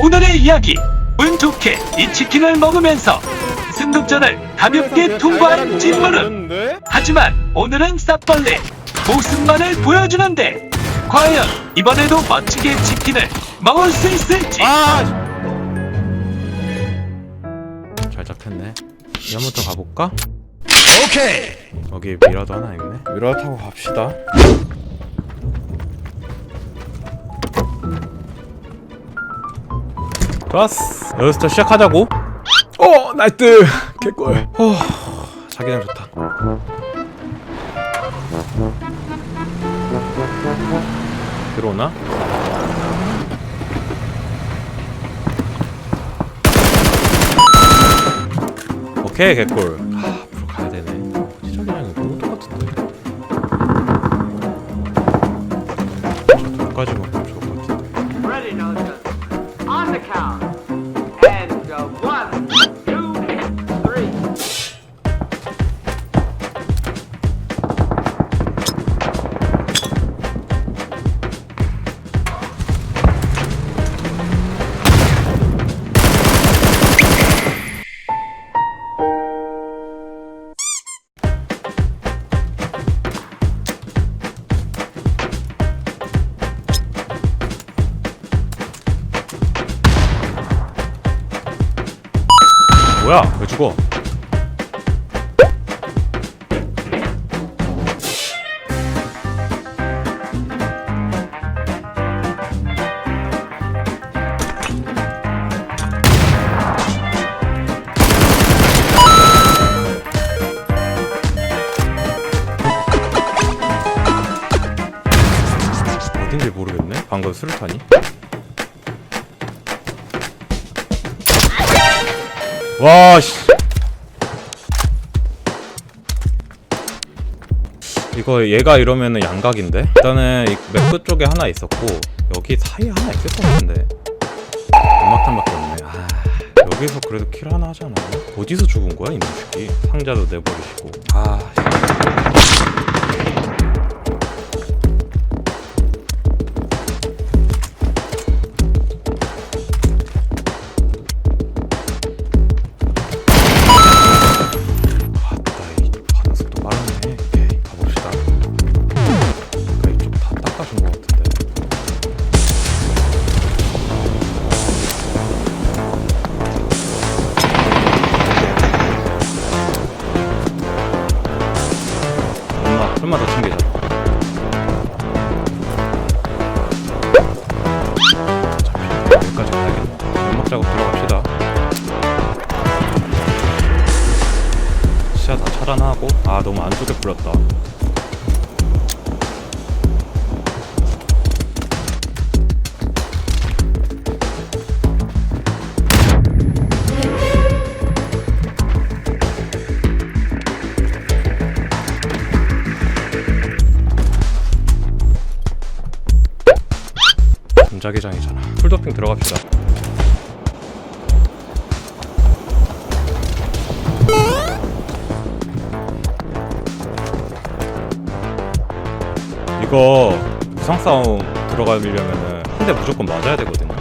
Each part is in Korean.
오늘의 이야기 운 좋게 이 치킨을 먹으면서 승급전을 가볍게 통과한 진무는 하지만 오늘은 쌉벌레 모습만을 보여주는데 과연 이번에도 멋지게 치킨을 먹을 수 있을지 아! 잘 잡혔네. 이번부터 가볼까? 오케이. 여기 미라도 하나 있네. 미라 타고 갑시다. 좋았어. 여기서부터 시작하자고. 어, 나이트. 개꿀. 어, 자기장 좋다. 들어오나? 오케이 개꿀. And And uh, 뭐야? 왜 죽어? 어딘지 모르겠네. 방금 수류탄이. 와 씨. 이거 얘가 이러면은 양각인데? 일단은 이 맥크 쪽에 하나 있었고 여기 사이에 하나 있을 것 같은데. 연막탄밖에 없네. 아 여기서 그래도 킬 하나 하잖아 어디서 죽은 거야 이 놈새끼 상자도 내버리시고. 아 연막 작업 들어갑시다. 시야 다 차단하고 아 너무 안쪽에 뿌렸다. 전자기장이잖아. 풀도핑 들어갑시다 이거 무상 싸움 들어가려면은 한 대 무조건 맞아야 되거든요.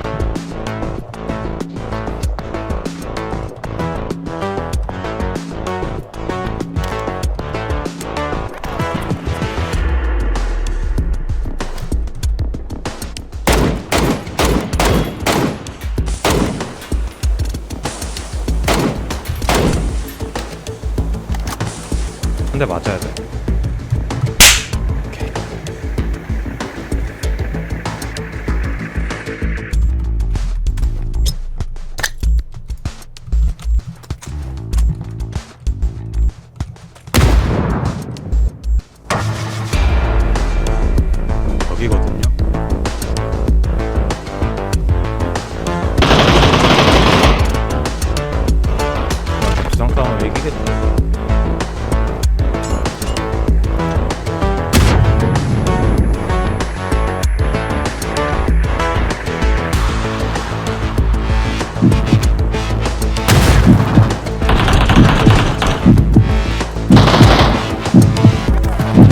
한 대 맞아야 돼.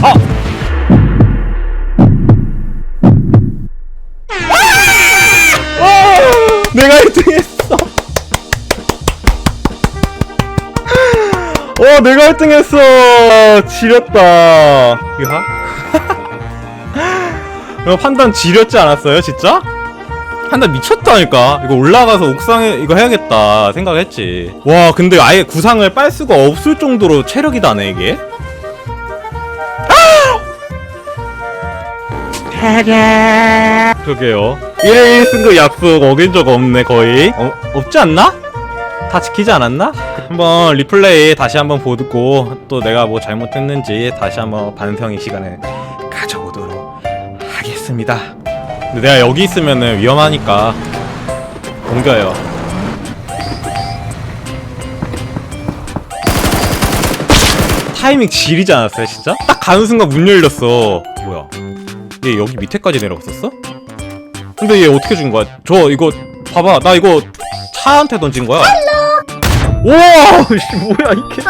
아! 내가 1등했어. 어, 내가 1등했어. 지렸다. 이거 판단 지렸지 않았어요, 진짜? 판단 미쳤다니까. 이거 올라가서 옥상에 이거 해야겠다 생각했지. 와, 근데 아예 구상을 빨 수가 없을 정도로 체력이 나네 이게. 그러게요. 1일 1승급 약속 어긴 적 없네 거의. 어, 없지 않나? 다 지키지 않았나? 한번 리플레이 다시 한번 보고 또 내가 뭐 잘못했는지 다시 한번 반성의 시간을 가져보도록 하겠습니다. 근데 내가 여기 있으면은 위험하니까 옮겨요. 타이밍 지리지 않았어요, 진짜? 딱 가는 순간 문 열렸어. 뭐야? 얘 여기 밑에까지 내려갔었어? 근데 얘 어떻게 죽은 거야? 저 이거 봐봐, 나 이거 차한테 던진 거야. 와, 씨 뭐야 이게?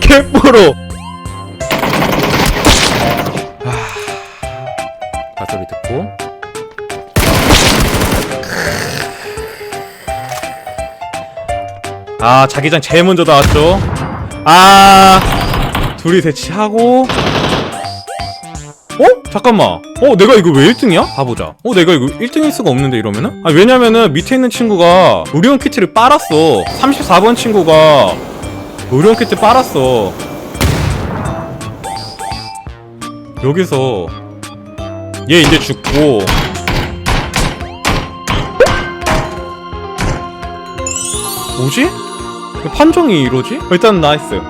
개뽀로. 아 자기장 제일 먼저 나왔죠. 아 둘이 대치하고. 어? 잠깐만. 어, 내가 이거 왜 1등이야? 가보자. 어, 내가 이거 1등일 수가 없는데 이러면은? 아, 왜냐면은 밑에 있는 친구가 의료원 키트를 빨았어. 34번 친구가 의료원 키트 빨았어. 여기서 얘 이제 죽고 뭐지? 왜 판정이 이러지? 일단 나이스.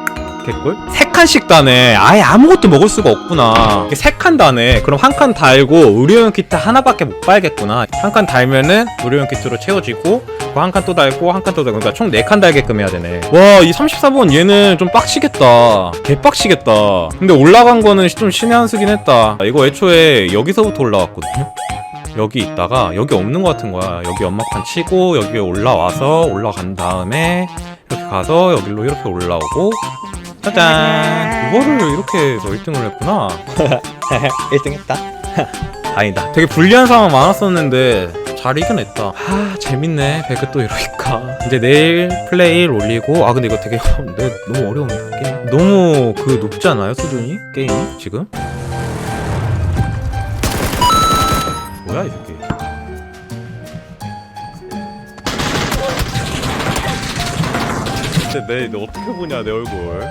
개꿀? 세 칸씩 다네. 아예 아무것도 먹을 수가 없구나. 세칸 다네. 그럼 한 칸 달고 의료용 키트 하나밖에 못 빨겠구나. 한 칸 달면은 의료용 키트로 채워지고 한 칸 또 달고 한 칸 또 달고 그러니까 총 네 칸 달게끔 해야 되네. 와, 이 34번 얘는 좀 빡치겠다. 개빡치겠다. 근데 올라간 거는 좀 신의 한 수긴 했다. 이거 애초에 여기서부터 올라왔거든요. 여기 있다가 여기 없는 것 같은 거야. 여기 연막판 치고 여기에 올라와서 올라간 다음에 이렇게 가서 여기로 이렇게 올라오고. 짜잔. 이거를 이렇게 해서 1등을 했구나. 1등 했다. 아니다. 되게 불리한 상황 많았었는데 잘 이겨냈다. 아 재밌네. 배그 또 이러니까. 이제 내일 플레이를 올리고. 아 근데 이거 되게 내 너무 어려운데 게임 너무 그 높지 않아요 수준이? 게임이? 지금? 뭐야 이 새끼 근데 내, 너 어떻게 보냐 내 얼굴